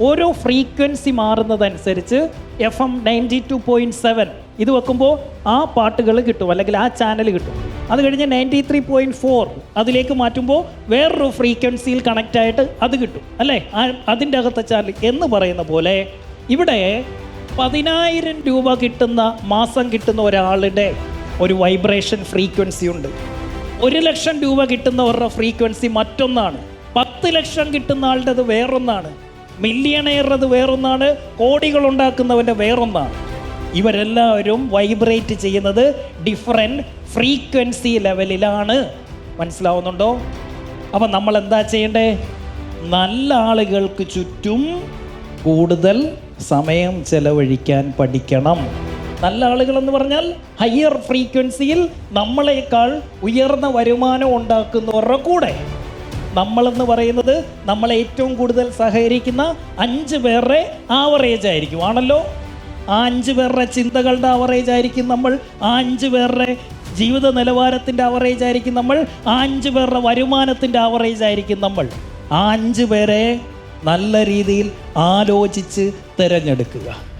ഓരോ frequency മാറുന്നതനുസരിച്ച് F M ninety two point seven ഇത് വെക്കുമ്പോൾ ആ പാട്ടുകൾ കിട്ടും അല്ലെങ്കിൽ ആ ചാനൽ കിട്ടും. അത് കഴിഞ്ഞ് നയന്റി ത്രീ പോയിന്റ് ഫോർ അതിലേക്ക് മാറ്റുമ്പോൾ വേറൊരു ഫ്രീക്വൻസിയിൽ കണക്റ്റ് ആയിട്ട് അത് കിട്ടും അല്ലേ? അതിന്റെ അകത്തെ ചാനൽ എന്ന് പറയുന്ന പോലെ ഇവിടെ പതിനായിരം രൂപ കിട്ടുന്ന മാസം കിട്ടുന്ന ഒരാളുടെ ഒരു വൈബ്രേഷൻ ഫ്രീക്വൻസി ഉണ്ട്. ഒരു ലക്ഷം രൂപ കിട്ടുന്നവരുടെ ഫ്രീക്വൻസി മറ്റൊന്നാണ്. പത്ത് ലക്ഷം കിട്ടുന്ന ആളുടേത് വേറൊന്നാണ്. മില്യണയറുടെ വേറൊന്നാണ് കോടികൾ ഉണ്ടാക്കുന്നവന്റെ വേറൊന്നാണ്. ഇവരെല്ലാവരും വൈബ്രേറ്റ് ചെയ്യുന്നത് ഡിഫറെന്റ് ഫ്രീക്വൻസി ലെവലിലാണ്. മനസ്സിലാവുന്നുണ്ടോ? അപ്പം നമ്മൾ എന്താ ചെയ്യേണ്ടേ? നല്ല ആളുകൾക്ക് ചുറ്റും കൂടുതൽ സമയം ചെലവഴിക്കാൻ പഠിക്കണം. നല്ല ആളുകൾ എന്ന് പറഞ്ഞാൽ ഹയർ ഫ്രീക്വൻസിയിൽ നമ്മളെക്കാൾ ഉയർന്ന വരുമാനം ഉണ്ടാക്കുന്നവരുടെ കൂടെ. നമ്മളെന്ന് പറയുന്നത് നമ്മളെ ഏറ്റവും കൂടുതൽ സഹകരിക്കുന്ന അഞ്ച് പേരുടെ ആവറേജ് ആയിരിക്കും. ആണല്ലോ? ആ അഞ്ച് പേരുടെ ചിന്തകളുടെ ആവറേജ് ആയിരിക്കും നമ്മൾ. ആ അഞ്ച് പേരുടെ ജീവിത നിലവാരത്തിന്റെ ആവറേജ് ആയിരിക്കും നമ്മൾ. ആ അഞ്ച് പേരുടെ വരുമാനത്തിന്റെ ആവറേജ് ആയിരിക്കും നമ്മൾ. ആ അഞ്ച് പേരെ നല്ല രീതിയിൽ ആലോചിച്ച് തിരഞ്ഞെടുക്കുക.